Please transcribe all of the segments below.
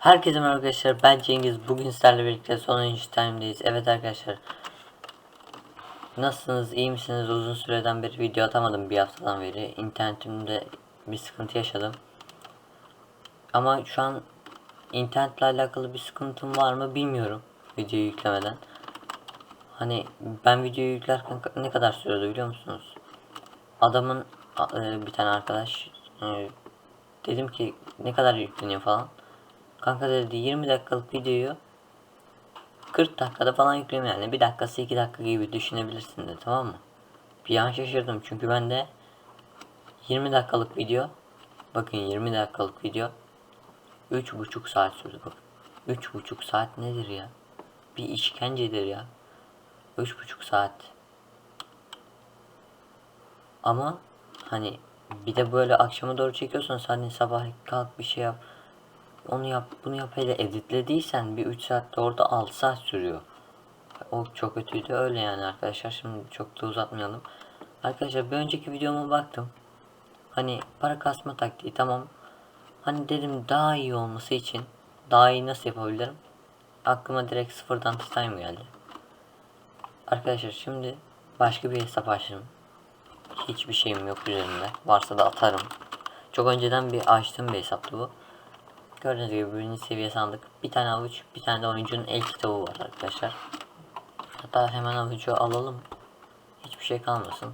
Herkese merhaba arkadaşlar. Ben Cengiz. Bugün sizlerle birlikte sonuncu time'deyiz evet arkadaşlar. Nasılsınız? İyi misiniz? Uzun süreden beri video atamadım bir haftadan beri. İnternetimde bir sıkıntı yaşadım. Ama şu an internetle alakalı bir sıkıntım var mı bilmiyorum videoyu yüklemeden. Hani ben videoyu yüklerken ne kadar sürüyordu biliyor musunuz? Adamın e, bir tane arkadaş e, dedim ki ne kadar yükleniyor? falan Kanka dedi 20 dakikalık videoyu 40 dakikada falan yükleme yani. 1 dakikası 2 dakika gibi düşünebilirsin de tamam mı? Bir an şaşırdım çünkü ben de 20 dakikalık video bakın 20 dakikalık video 3,5 saat sürdü bak. 3,5 saat nedir ya? Bir işkencedir ya. 3,5 saat. Ama hani bir de böyle akşama doğru çekiyorsan hani sabah kalk bir şey yap onu yap bunu yap hele editlediysen bir 3 saatte orada 6 saat sürüyor. O çok kötüydü öyle yani arkadaşlar şimdi çok da uzatmayalım. Arkadaşlar bir önceki videoma baktım. Hani para kasma taktiği tamam. Hani dedim daha iyi olması için daha iyi nasıl yapabilirim? Aklıma direkt sıfırdan time geldi. Arkadaşlar şimdi başka bir hesap açtım. Hiçbir şeyim yok üzerinde. Varsa da atarım. Çok önceden bir açtığım bir hesaptı bu. Gördüğünüz gibi birinci seviye sandık. Bir tane avuç, bir tane de oyuncunun el kitabı var arkadaşlar. Hatta hemen avucu alalım. Hiçbir şey kalmasın.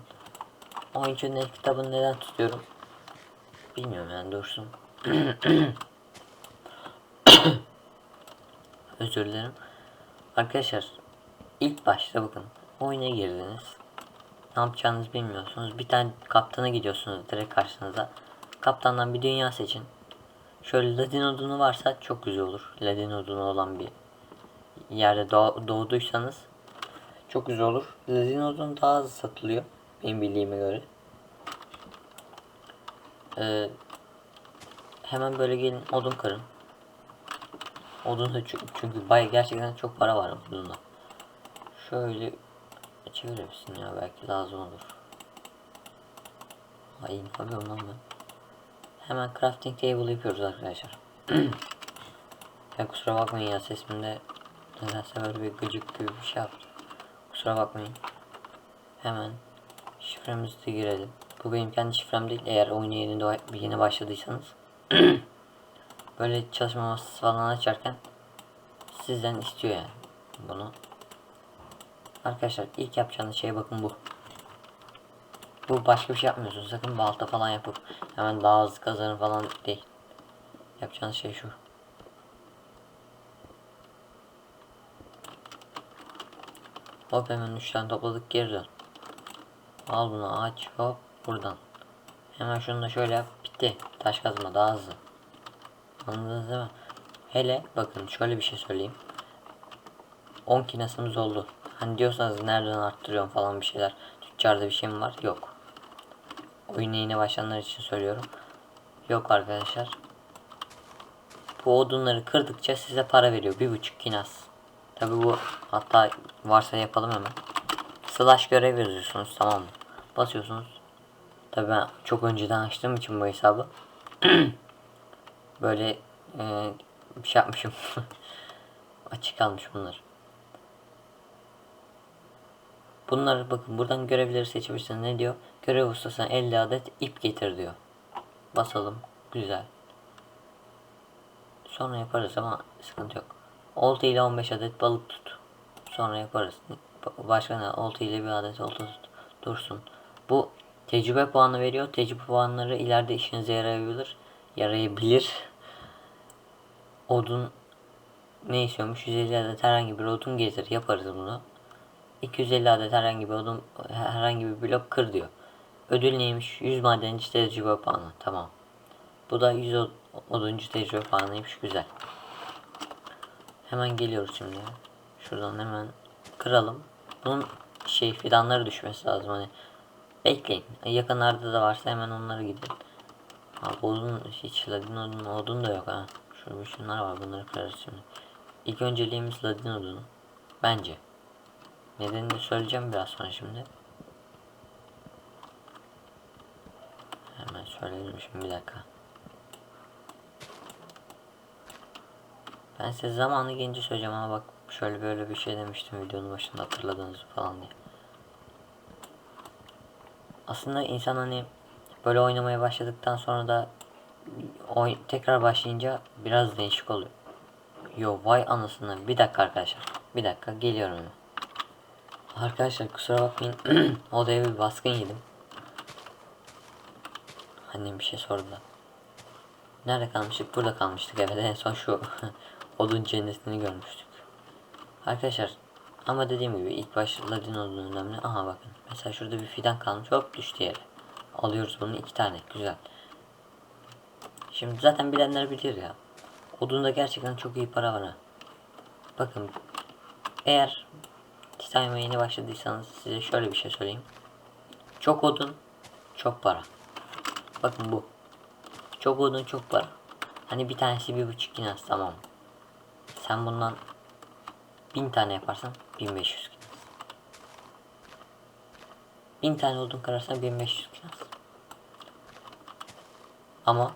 Oyuncunun el kitabını neden tutuyorum? Bilmiyorum yani dursun. Özür dilerim. Arkadaşlar ilk başta bakın oyuna girdiniz. Ne yapacağınızı bilmiyorsunuz. Bir tane kaptana gidiyorsunuz direkt karşınıza. Kaptandan bir dünya seçin. Şöyle ladin odunu varsa çok güzel olur. Ladin odunu olan bir yerde doğ- doğduysanız çok güzel olur. Ladin odunu daha hızlı satılıyor. Benim bildiğime göre. Ee, hemen böyle gelin odun kırın. Odunda çünkü, çünkü bay gerçekten çok para var odunda. Şöyle çevirebilirsin ya belki lazım olur. Ay ne yapıyorum lan ben? Hemen crafting table yapıyoruz arkadaşlar. ya kusura bakmayın ya sesimde nedense böyle bir gıcık gibi bir şey yaptım. Kusura bakmayın. Hemen şifremizi de girelim. Bu benim kendi şifrem değil. Eğer oyuna yeni, yeni başladıysanız. böyle çalışma masası falan açarken sizden istiyor yani bunu. Arkadaşlar ilk yapacağınız şey bakın bu. Bu başka bir şey yapmıyorsun. Sakın balta falan yapıp hemen daha hızlı kazanır falan değil. Yapacağınız şey şu. Hop hemen 3 tane topladık geri dön. Al bunu aç hop buradan. Hemen şunu da şöyle yap bitti. Taş kazma daha hızlı. Anladınız değil mi? Hele bakın şöyle bir şey söyleyeyim. 10 kinasımız oldu. Hani diyorsanız nereden arttırıyorum falan bir şeyler. Tüccarda bir şey mi var? Yok. Oyuna yeni başlayanlar için söylüyorum. Yok arkadaşlar. Bu odunları kırdıkça size para veriyor. Bir buçuk kinas. Tabi bu hatta varsa yapalım hemen. Slash görev yazıyorsunuz tamam mı? Basıyorsunuz. Tabi ben çok önceden açtığım için bu hesabı. Böyle e, bir şey yapmışım. Açık kalmış bunlar. Bunları bakın buradan görevleri seçebilirsiniz. Ne diyor? Görev ustasına 50 adet ip getir diyor. Basalım. Güzel. Sonra yaparız ama sıkıntı yok. Olta ile 15 adet balık tut. Sonra yaparız. Ba- Başka ne? Olta ile bir adet olta tut. Dursun. Bu tecrübe puanı veriyor. Tecrübe puanları ileride işinize yarayabilir. Yarayabilir. Odun ne istiyormuş? 150 adet herhangi bir odun getir. Yaparız bunu. 250 adet herhangi bir odun herhangi bir blok kır diyor. Ödül neymiş? 100 madenci tecrübe puanı. Tamam. Bu da 100 od- oduncu tecrübe puanıymış. Güzel. Hemen geliyoruz şimdi. Şuradan hemen kıralım. Bunun şey fidanları düşmesi lazım hani. Bekleyin. Yakınlarda da varsa hemen onlara gidin. Ha, odun hiç ladin odun, odun da yok ha. Şurada şunlar var bunları kırarız şimdi. İlk önceliğimiz ladin odunu. Bence. Nedenini söyleyeceğim biraz sonra şimdi. Şimdi bir dakika. Ben size zamanı gelince söyleyeceğim ama bak şöyle böyle bir şey demiştim videonun başında hatırladınız falan diye. Aslında insan hani böyle oynamaya başladıktan sonra da oy tekrar başlayınca biraz değişik oluyor. Yo vay anasını bir dakika arkadaşlar. Bir dakika geliyorum. Arkadaşlar kusura bakmayın odaya bir baskın yedim. Annem bir şey sordu. Nerede kalmıştık? Burada kalmıştık. Evet en son şu odun cennetini görmüştük. Arkadaşlar ama dediğim gibi ilk başta ladin odun önemli. Aha bakın. Mesela şurada bir fidan kalmış. Hop düştü yere. Alıyoruz bunu iki tane. Güzel. Şimdi zaten bilenler bilir ya. Odunda gerçekten çok iyi para var ha. Bakın eğer Titanium'a yeni başladıysanız size şöyle bir şey söyleyeyim. Çok odun, çok para. Bakın bu. Çok odun, çok para. Hani bir tanesi bir buçuk kinas tamam. Sen bundan bin tane yaparsan 1500 kinas. Bin tane odun kırarsan 1500 kinas. Ama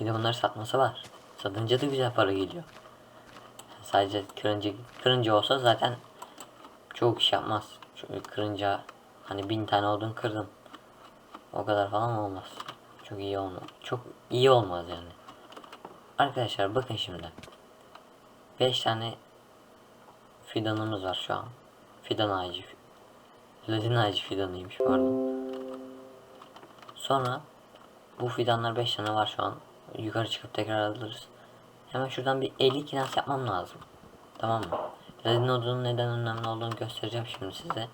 bir de bunları satması var. Satınca da güzel para geliyor. Sadece kırınca, kırınca olsa zaten çok iş yapmaz. Şöyle kırınca hani bin tane odun kırdım. O kadar falan olmaz. Çok iyi olmaz. Çok iyi olmaz yani. Arkadaşlar bakın şimdi. 5 tane fidanımız var şu an. Fidan ağacı. Ladin ağacı fidanıymış pardon. Sonra bu fidanlar 5 tane var şu an. Yukarı çıkıp tekrar alırız. Hemen şuradan bir 50 kinas yapmam lazım. Tamam mı? Ladin odunun neden önemli olduğunu göstereceğim şimdi size.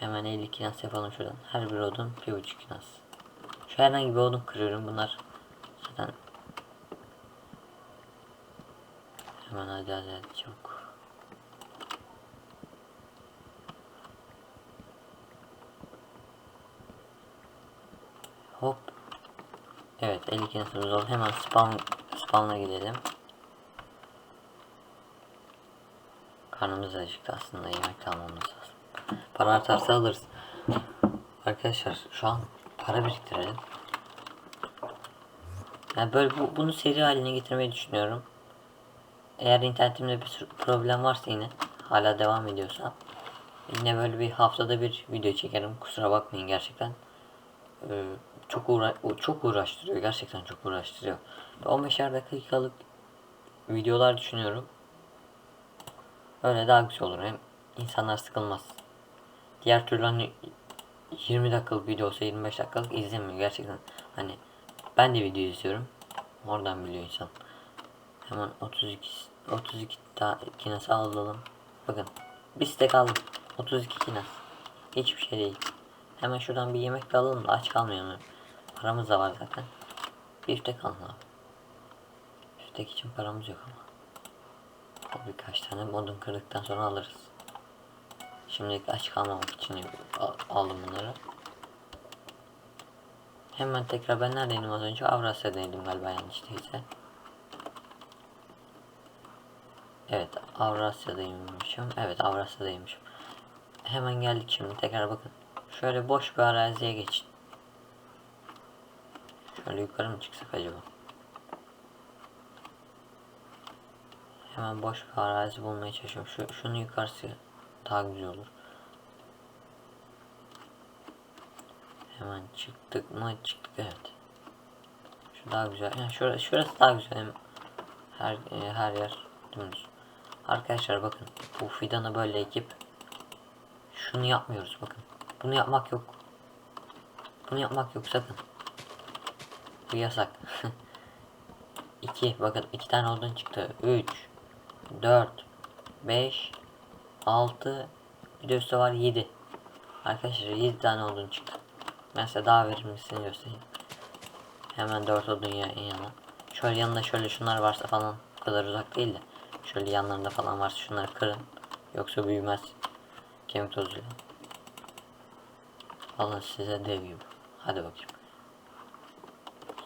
Hemen 50 kinas yapalım şuradan. Her bir odun 1.5 kinas. Şu herhangi bir odun kırıyorum. Bunlar zaten Hemen hadi hadi, hadi çabuk. Hop. Evet 50 kinesimiz oldu. Hemen spawn spawn'a gidelim. Karnımız acıktı aslında yemek almamız. Para artarsa alırız. Arkadaşlar şu an para biriktirelim. Yani böyle bu, bunu seri haline getirmeyi düşünüyorum. Eğer internetimde bir problem varsa yine hala devam ediyorsa yine böyle bir haftada bir video çekerim. Kusura bakmayın gerçekten. Ee, çok uğra çok uğraştırıyor. Gerçekten çok uğraştırıyor. 15'er dakikalık videolar düşünüyorum. Öyle daha güzel olur. Hem insanlar sıkılmaz. Diğer türlü hani 20 dakikalık video olsa 25 dakikalık izlemiyor gerçekten. Hani ben de video izliyorum. Oradan biliyor insan. Hemen 32 32 tane kinas alalım. Bakın bir stek aldım. 32 kinas. Hiçbir şey değil. Hemen şuradan bir yemek alalım da aç kalmayalım. Paramız da var zaten. Bir stek alın abi. Stek için paramız yok ama. Birkaç tane modun kırdıktan sonra alırız. Şimdilik aç kalmamak için al- aldım bunları. Hemen tekrar ben neredeydim az önce? Avrasya'daydım galiba yanlış değilse. Evet Avrasya'daymışım. Evet Avrasya'daymışım. Hemen geldik şimdi tekrar bakın. Şöyle boş bir araziye geçin. Şöyle yukarı mı çıksak acaba? Hemen boş bir arazi bulmaya çalışıyorum. Şu, şunun yukarısı daha güzel olur. Hemen çıktık mı? Çıktık evet. Şu daha güzel. Yani şurası, şurası daha güzel. Her e, her yer dümdüz. Arkadaşlar bakın bu fidanı böyle ekip şunu yapmıyoruz bakın. Bunu yapmak yok. Bunu yapmak yok sakın. Bu yasak. 2 bakın 2 tane odun çıktı. 3 4 5 6 bir de üstte var 7. Arkadaşlar 7 tane odun çıktı. Size daha verimlisini göstereyim. Hemen 4 odun ya yana. Şöyle yanında şöyle şunlar varsa falan bu kadar uzak değil de. Şöyle yanlarında falan varsa şunları kırın. Yoksa büyümez. Kemik tozuyla. Alın size dev gibi. Hadi bakayım.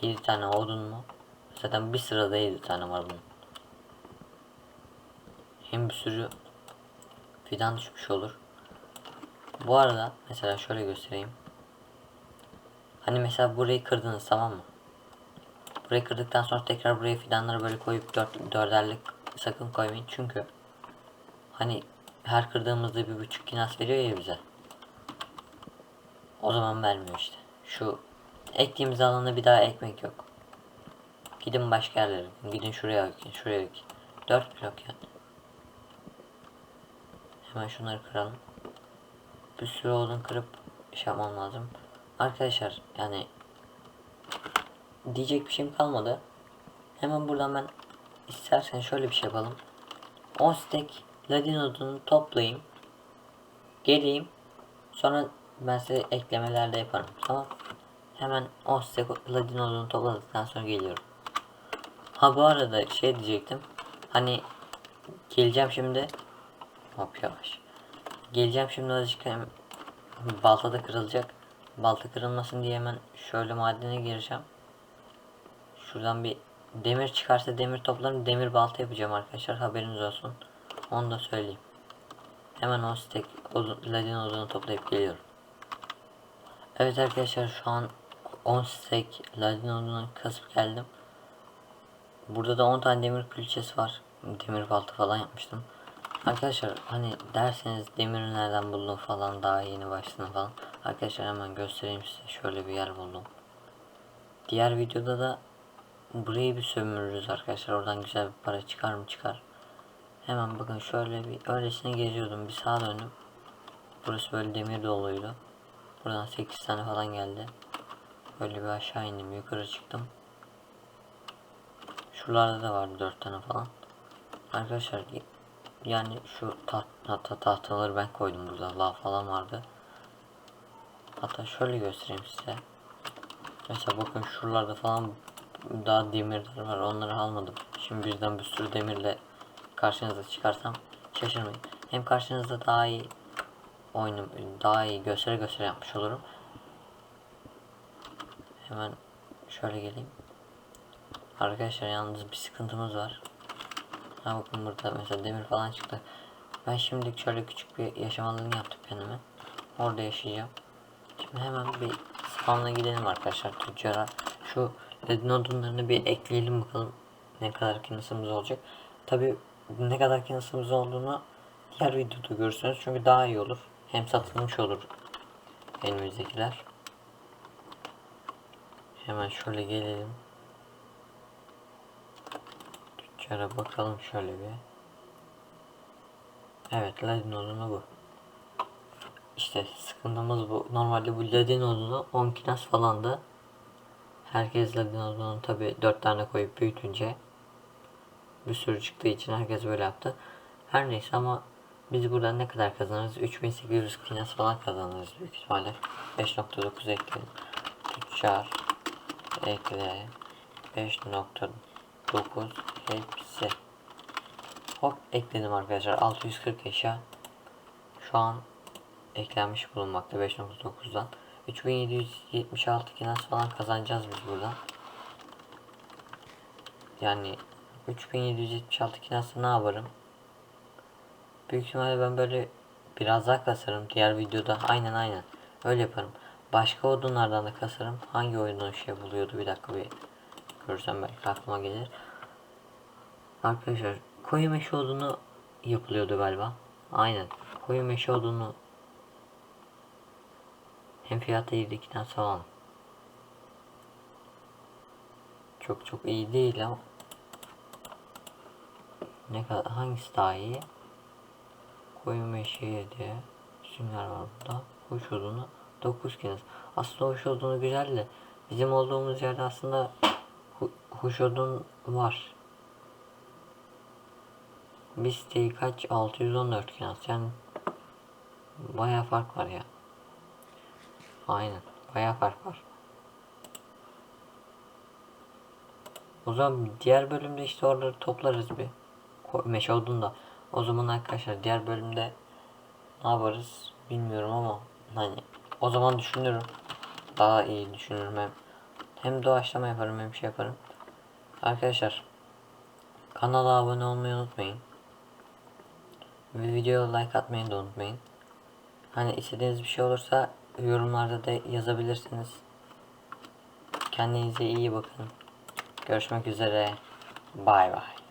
7 tane odun mu? Zaten bir sırada 7 tane var bunun. Hem bir sürü fidan düşmüş olur. Bu arada mesela şöyle göstereyim. Hani mesela burayı kırdınız tamam mı? Burayı kırdıktan sonra tekrar buraya fidanları böyle koyup dört, dörderlik sakın koymayın. Çünkü hani her kırdığımızda bir buçuk kinas veriyor ya bize. O zaman vermiyor işte. Şu ektiğimiz alana bir daha ekmek yok. Gidin başka yerlere. Gidin şuraya ekin, şuraya ekin. 4 blok yani. Hemen şunları kıralım. Bir sürü odun kırıp şey yapmam lazım. Arkadaşlar yani diyecek bir şeyim kalmadı. Hemen buradan ben istersen şöyle bir şey yapalım. 10 stack ladin odunu toplayayım. Geleyim. Sonra ben size eklemeler de yaparım. Tamam. Hemen 10 stack ladin odunu topladıktan sonra geliyorum. Ha bu arada şey diyecektim. Hani geleceğim şimdi. Hop yavaş. Geleceğim şimdi azıcık balta da kırılacak. Balta kırılmasın diye hemen şöyle madene gireceğim. Şuradan bir demir çıkarsa demir toplarım. Demir balta yapacağım arkadaşlar. Haberiniz olsun. Onu da söyleyeyim. Hemen o stack odun, ladin odunu toplayıp geliyorum. Evet arkadaşlar şu an 10 stack ladin odunu kasıp geldim. Burada da 10 tane demir külçesi var. Demir balta falan yapmıştım. Arkadaşlar hani derseniz demiri nereden buldum falan daha yeni başladım falan. Arkadaşlar hemen göstereyim size şöyle bir yer buldum. Diğer videoda da burayı bir sömürürüz arkadaşlar. Oradan güzel bir para çıkar mı çıkar. Hemen bakın şöyle bir öylesine geziyordum. Bir sağa döndüm. Burası böyle demir doluydu. Buradan 8 tane falan geldi. Böyle bir aşağı indim. Yukarı çıktım. Şuralarda da vardı 4 tane falan. Arkadaşlar yani şu taht tahta tahtaları ben koydum burada. Lav falan vardı. Hatta şöyle göstereyim size. Mesela bakın şuralarda falan daha demirler var. Onları almadım. Şimdi birden bir sürü demirle karşınıza çıkarsam şaşırmayın. Hem karşınızda daha iyi oyunu daha iyi gösteri gösteri yapmış olurum. Hemen şöyle geleyim. Arkadaşlar yalnız bir sıkıntımız var. Ha bakın burada mesela demir falan çıktı. Ben şimdilik şöyle küçük bir yaşam alanı yaptım kendime. Orada yaşayacağım. Şimdi hemen bir spawn'a gidelim arkadaşlar tüccara. Şu ledin odunlarını bir ekleyelim bakalım ne kadar kinasımız olacak. Tabi ne kadar kinasımız olduğunu diğer videoda görürsünüz çünkü daha iyi olur. Hem satılmış olur elimizdekiler. Hemen şöyle gelelim. Tüccara bakalım şöyle bir. Evet ladin odunu bu. İşte sıkıntımız bu. Normalde bu ladin odunu 10 kinas falandı. Herkes ladin odunu tabi 4 tane koyup büyütünce bir sürü çıktığı için herkes böyle yaptı. Her neyse ama biz buradan ne kadar kazanırız? 3800 kinas falan kazanırız büyük ihtimalle. 5.9 ekledim. Tüccar ekle 5.9 hepsi. Hop ekledim arkadaşlar. 640 eşya. Şu an eklenmiş bulunmakta 5.9'dan. 3776 kinas falan kazanacağız biz buradan. Yani 3776 kinasla ne yaparım? Büyük ihtimalle ben böyle biraz daha kasarım. Diğer videoda aynen aynen öyle yaparım. Başka odunlardan da kasarım. Hangi oyunun şey buluyordu bir dakika bir görsem belki aklıma gelir. Arkadaşlar koyu meşe odunu yapılıyordu galiba. Aynen. Koyu meşe odunu hem fiyatı iyiydi iki. Çok çok iyi değil ama ne kadar hangisi daha iyi? Koyu meşe diye sünger var burada. Kuş odunu 9 kez. Aslında huş odunu güzel de bizim olduğumuz yerde aslında huş odun var. Siteyi kaç? 614 kinas. Yani baya fark var ya. Aynen. Baya fark var. O zaman diğer bölümde işte oraları toplarız bir. Meşe odun da. O zaman arkadaşlar diğer bölümde ne yaparız bilmiyorum ama hani o zaman düşünürüm. Daha iyi düşünürüm hem. Hem doğaçlama yaparım hem şey yaparım. Arkadaşlar kanala abone olmayı unutmayın. Videoya like atmayı da unutmayın. Hani istediğiniz bir şey olursa yorumlarda da yazabilirsiniz. Kendinize iyi bakın. Görüşmek üzere. Bay bay.